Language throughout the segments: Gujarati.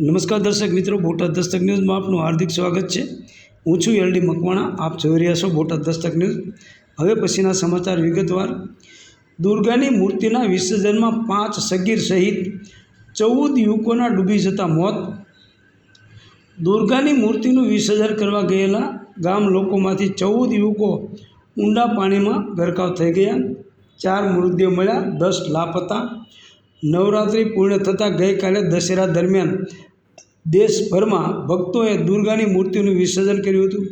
નમસ્કાર દર્શક મિત્રો, બોટાદ દસ્તક ન્યૂઝમાં આપનું હાર્દિક સ્વાગત છે. હું છું એલડી મકવાણા, આપ જોઈ રહ્યા છો બોટાદ દસ્તક ન્યૂઝ. હવે પછીના સમાચાર વિગતવાર. દુર્ગાની મૂર્તિના વિસર્જનમાં પાંચ સગીર સહિત ચૌદ યુવકોના ડૂબી જતા મોત. દુર્ગાની મૂર્તિનું વિસર્જન કરવા ગયેલા ગામ લોકોમાંથી ચૌદ યુવકો ઊંડા પાણીમાં ગરકાવ થઈ ગયા. ચાર મૃતદેહ મળ્યા, દસ લાપતા. નવરાત્રિ પૂર્ણ થતાં ગઈકાલે દશેરા દરમિયાન દેશભરમાં ભક્તોએ દુર્ગાની મૂર્તિનું વિસર્જન કર્યું હતું.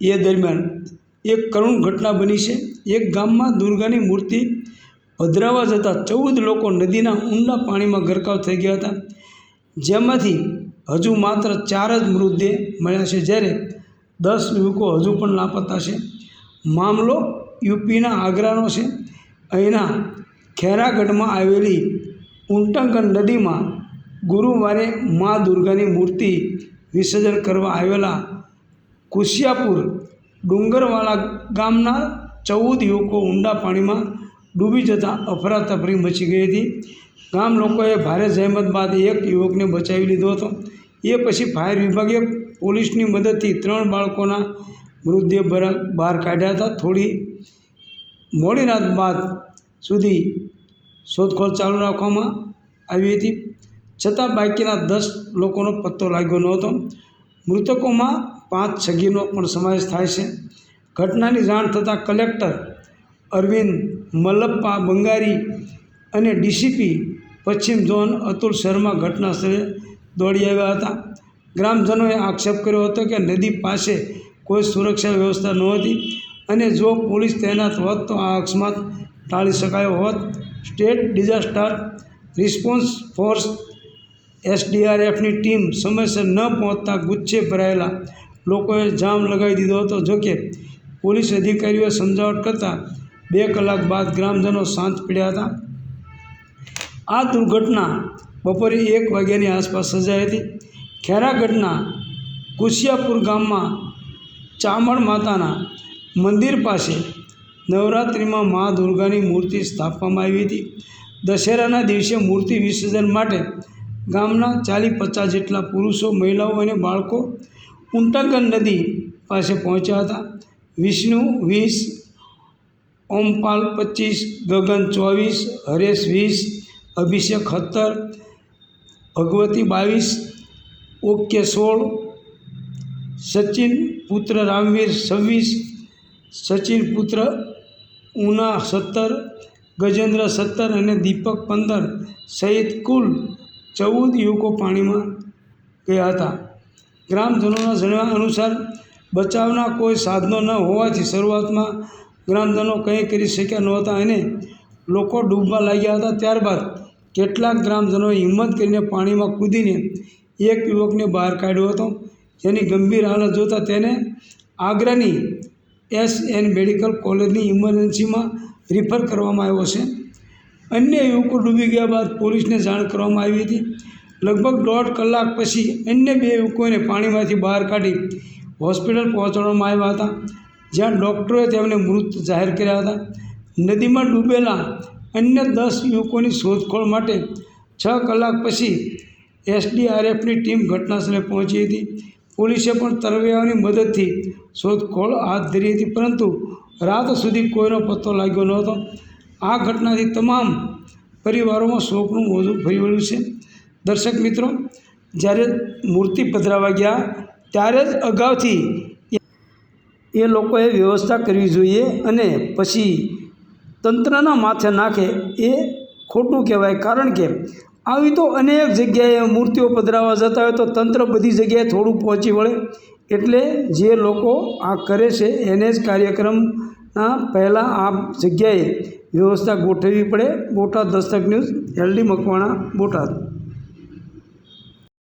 એ દરમિયાન એક કરુણ ઘટના બની છે. એક ગામમાં દુર્ગાની મૂર્તિ પધરાવા જતાં ચૌદ લોકો નદીના ઊંડા પાણીમાં ગરકાવ થઈ ગયા હતા. જેમાંથી હજુ માત્ર ચાર જ મૃતદેહ મળ્યા છે. જ્યારે દસ યુવકો હજુ પણ લાપતા છે. મામલો યુપીના આગ્રાનો છે. અહીંના ખેરાગઢમાં આવેલી ઉંટંકન નદીમાં ગુરુવારે મા દુર્ગાની મૂર્તિ વિસર્જન કરવા આવેલા કુશિયાપુર ડુંગરવાળા ગામના ચૌદ યુવકો ઊંડા પાણીમાં ડૂબી જતાં અફરાતફરી મચી ગઈ હતી. ગામ લોકોએ ભારે જહેમત બાદ એક યુવકને બચાવી લીધો હતો. એ પછી ફાયર વિભાગે પોલીસની મદદથી ત્રણ બાળકોના મૃતદેહ બહાર કાઢ્યા હતા. થોડી મોડી રાત બાદ સુધી શોધખોળ ચાલુ રાખવામાં આવી હતી. છતાં બાકીના દસ લોકોનો પત્તો લાગ્યો નહોતો. મૃતકોમાં પાંચ છગીનો પણ સમાવેશ થાય છે. ઘટનાની જાણ થતાં કલેક્ટર અરવિંદ મલ્લપ્પા બંગારી અને ડીસીપી પશ્ચિમ ઝોન અતુલ શર્મા ઘટના સ્થળે દોડી આવ્યા હતા. ગ્રામજનોએ આક્ષેપ કર્યો હતો કે નદી પાસે કોઈ સુરક્ષા વ્યવસ્થા નહોતી અને જો પોલીસ તૈનાત હોત તો આ અકસ્માત ટાળી શકાયો હોત. સ્ટેટ ડિઝાસ્ટર રિસ્પોન્સ ફોર્સ એસડીઆરએફની ટીમ સમયસર ન પહોંચતા ગુચ્છે ભરાયેલા લોકોએ જામ લગાવી દીધો હતો. જોકે પોલીસ અધિકારીઓએ સમજાવટ કરતાં બે કલાક બાદ ગ્રામજનો શાંત પડ્યા હતા. આ દુર્ઘટના બપોરે એક વાગ્યાની આસપાસ સર્જાઈ હતી. ખેરાગઢના કુશિયાપુર ગામમાં ચામડ માતાના મંદિર પાસે નવરાત્રિમાં મા દુર્ગાની મૂર્તિ સ્થાપવામાં આવી હતી. દશેરાના દિવસે મૂર્તિ વિસર્જન માટે ગામના ચાલી પચાસ જેટલા પુરુષો, મહિલાઓ અને બાળકો ઉંટાગન નદી પાસે પહોંચ્યા હતા. વિષ્ણુ વીસ, ઓમપાલ પચીસ, ગગન ચોવીસ, હરેશ વીસ, અભિષેક સત્તર, ભગવતી બાવીસ, ઓકે સોળ, સચિન પુત્ર રામવીર છવ્વીસ, સચિન પુત્ર ઉના સત્તર, ગજેન્દ્ર સત્તર અને દીપક પંદર સહિત કુલ ચૌદ યુવકો પાણીમાં ગયા હતા. ગ્રામજનોના જણાવ્યા અનુસાર, બચાવના કોઈ સાધનો ન હોવાથી શરૂઆતમાં ગ્રામજનો કંઈ કરી શક્યા નહોતા અને લોકો ડૂબવા લાગ્યા હતા. ત્યારબાદ કેટલાક ગ્રામજનોએ હિંમત કરીને પાણીમાં કૂદીને એક યુવકને બહાર કાઢ્યો હતો. જેની ગંભીર હાલત જોતાં તેને આગ્રાની એસ એન મેડિકલ કોલેજની ઇમરજન્સીમાં રિફર કરવામાં આવ્યો છે. અન્ય યુવકો ડૂબી ગયા બાદ પોલીસને જાણ કરવામાં આવી હતી. લગભગ દોઢ કલાક પછી અન્ય બે યુવકોને પાણીમાંથી બહાર કાઢી હોસ્પિટલ પહોંચાડવામાં આવ્યા હતા, જ્યાં ડૉક્ટરોએ તેમને મૃત જાહેર કર્યા હતા. નદીમાં ડૂબેલા અન્ય દસ યુવકોની શોધખોળ માટે છ કલાક પછી એસડીઆરએફની ટીમ ઘટનાસ્થળે પહોંચી હતી. પોલીસે પણ તરવૈયાઓની મદદથી શોધખોળ હાથ ધરી હતી, પરંતુ રાત સુધી કોઈનો પત્તો લાગ્યો નહોતો આ ઘટનાથી તમામ પરિવારોમાં શોકનું મોજું ફરી વળ્યું છે. દર્શક મિત્રો, જ્યારે મૂર્તિ પધરાવા ગયા, ત્યારે જ અગાઉથી એ લોકોએ વ્યવસ્થા કરવી જોઈએ અને પછી તંત્રના માથે નાખે એ ખોટું કહેવાય. કારણ કે આવી તો અનેક જગ્યાએ મૂર્તિઓ પધરાવવા જતા હોય તો તંત્ર બધી જગ્યાએ થોડું પહોંચી વળે. એટલે જે લોકો આ કરે છે, એને જ કાર્યક્રમના પહેલાં આ જગ્યાએ વ્યવસ્થા ગોઠવવી પડે. Botad Dastak news, LD Makwana, Botad.